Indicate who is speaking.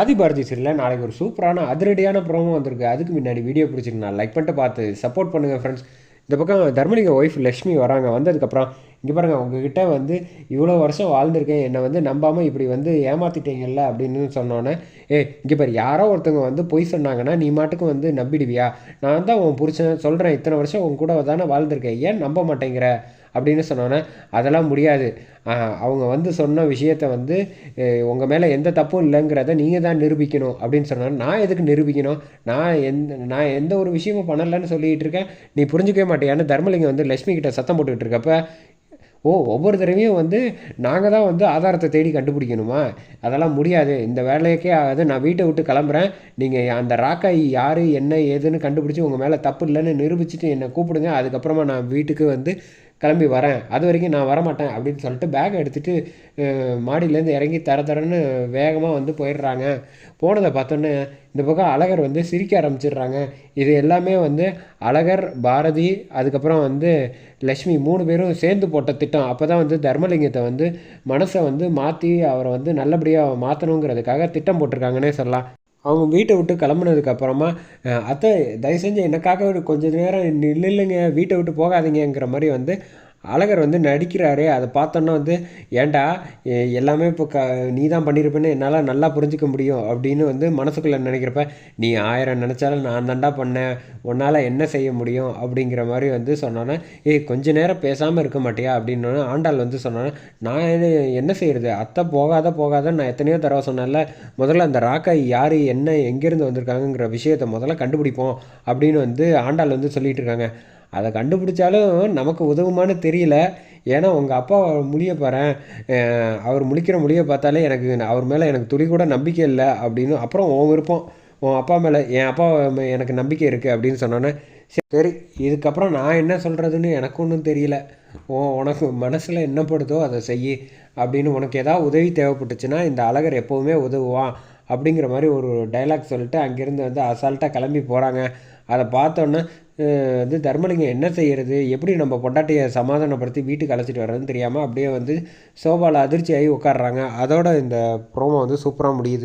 Speaker 1: ஆதிபாரதி சீரியலில் நாளைக்கு ஒரு சூப்பரான அதிரடியான ப்ரோமோ வந்திருக்கு. அதுக்கு முன்னாடி வீடியோ பிடிச்சிங்கன்னா லைக் பண்ணிட்டு பார்த்து சப்போர்ட் பண்ணுங்கள் ஃப்ரெண்ட்ஸ் இந்த பக்கம் தர்மலிங்க ஒய்ஃப் லக்ஷ்மி வராங்க. வந்ததுக்கப்புறம் இங்கே பாருங்கள் உங்ககிட்ட வந்து இவ்வளோ வருஷம் வாழ்ந்திருக்கேன். என்னை வந்து நம்பாமல் இப்படி வந்து ஏமாற்றிட்டீங்கல்ல அப்படின்னு சொன்னோன்னே ஏ இங்கே பாரு யாரோ ஒருத்தவங்க வந்து பொய் சொன்னாங்கன்னா நீ மாட்டுக்கும் வந்து நம்பிடுவியா? நான் தான் உன் புருஷன் சொல்கிறேன் இத்தனை வருஷம் உன் கூட தானே வாழ்ந்திருக்கேன். ஏன் நம்ப மாட்டேங்கிற? அப்படின்னு சொன்னோன்னே அதெல்லாம் முடியாது. அவங்க வந்து சொன்ன விஷயத்த வந்து உங்கள் மேலே எந்த தப்பும் இல்லைங்கிறத நீங்கள் தான் நிரூபிக்கணும். அப்படின்னு சொன்னால் நான் எதுக்கு நிரூபிக்கணும்? நான் எந்த நான் எந்த ஒரு விஷயமும் பண்ணலைன்னு சொல்லிகிட்டு இருக்கேன். நீ புரிஞ்சிக்கவே மாட்டேயான்னு தர்மலிங்கம் வந்து லட்சுமி கிட்ட சத்தம் போட்டுக்கிட்டு இருக்கப்ப ஓ ஒவ்வொரு தடவையும் வந்து நாங்கள் தான் வந்து ஆதாரத்தை தேடி கண்டுபிடிக்கணுமா? அதெல்லாம் முடியாது. இந்த வேலைக்கே ஆகாது. நான் வீட்டை விட்டு கிளம்புறேன். நீங்கள் அந்த ராக்காய் யார் என்ன ஏதுன்னு கண்டுபிடிச்சி உங்கள் மேலே தப்பு இல்லைன்னு நிரூபிச்சுட்டு என்னை கூப்பிடுங்க. அதுக்கப்புறமா நான் வீட்டுக்கு வந்து கிளம்பி வரேன். அது வரைக்கும் நான் வரமாட்டேன் அப்படின்னு சொல்லிட்டு பேக் எடுத்துகிட்டு மாடியிலேருந்து இறங்கி தர தரன்னு வேகமாக வந்து போயிடுறாங்க. போனதை பார்த்தோன்னே இந்த பக்கம் அழகர் வந்து சிரிக்க ஆரம்பிச்சிடுறாங்க. இது எல்லாமே வந்து அழகர் பாரதி அதுக்கப்புறம் வந்து லக்ஷ்மி மூணு பேரும் சேர்ந்து போட்ட திட்டம். அப்போ தான் வந்து தர்மலிங்கத்தை வந்து மனசை வந்து மாற்றி அவரை வந்து நல்லபடியாக மாற்றணுங்கிறதுக்காக திட்டம் போட்டிருக்காங்கன்னே சொல்லலாம். அவங்க வீட்டை விட்டு கிளம்புனதுக்கு அப்புறமா அத்தை தயவு செஞ்சு எனக்காக கொஞ்சம் நேரம் நில்லுங்க வீட்டை விட்டு போகாதீங்கிற மாதிரி வந்து அழகர் வந்து நடிக்கிறாரே அதை பார்த்தோன்னா வந்து ஏண்டா எல்லாமே இப்போ க நீ தான் பண்ணியிருப்பேன்னு என்னால் நல்லா புரிஞ்சிக்க முடியும் அப்படின்னு வந்து மனசுக்குள்ளே நினைக்கிறப்ப நீ ஆயிரம் நினச்சாலும் நான் தாண்டா பண்ணேன். உன்னால் என்ன செய்ய முடியும்? அப்படிங்கிற மாதிரி வந்து சொன்னோன்னே ஏய் கொஞ்ச நேரம் பேசாமல் இருக்க மாட்டியா? அப்படின்னு ஆண்டாள் வந்து சொன்னோன்னே நான் என்ன செய்கிறது அத்தை போகாத போகாத நான் எத்தனையோ தடவை சொன்னேன்ல. முதல்ல அந்த ராக்கை யார் என்ன எங்கேருந்து வந்திருக்காங்கங்கிற விஷயத்தை முதல்ல கண்டுபிடிப்போம் அப்படின்னு வந்து ஆண்டாள் வந்து சொல்லிகிட்டு இருக்காங்க. அதை கண்டுபிடிச்சாலும் நமக்கு உதவுமான்னு தெரியல. ஏன்னா உங்கள் அப்பா முடிய பாரு அவர் முழிக்கிற முடிய பார்த்தாலே எனக்கு அவர் மேலே எனக்கு துளி கூட நம்பிக்கை இல்லை அப்படின்னு அப்புறம் உன் விருப்பம். உன் அப்பா மேலே என் அப்பா எனக்கு நம்பிக்கை இருக்குது அப்படின்னு சொன்னோன்னே சரி இதுக்கப்புறம் நான் என்ன சொல்கிறதுன்னு எனக்கு ஒன்றும் தெரியல. ஓ உனக்கு மனசில் என்ன படுதோ அதை செய் அப்படின்னு உனக்கு ஏதாவது உதவி தேவைப்பட்டுச்சுன்னா இந்த அழகர் எப்போவுமே உதவுவான் அப்படிங்கிற மாதிரி ஒரு டைலாக் சொல்லிட்டு அங்கேருந்து வந்து அசால்ட்டாக கிளம்பி போகிறாங்க அதை பார்த்தோன்னே வந்து தர்மலிங்கம் என்ன செய்கிறது எப்படி நம்ம பொண்டாட்டியை சமாதானப்படுத்தி வீட்டுக்கு அழைச்சிட்டு வர்றதுன்னு தெரியாமல் அப்படியே வந்து சோபாவில் அதிர்ச்சி ஆகி உட்காடுறாங்க அதோட இந்த ப்ரோமோ வந்து சூப்பராக முடியுது.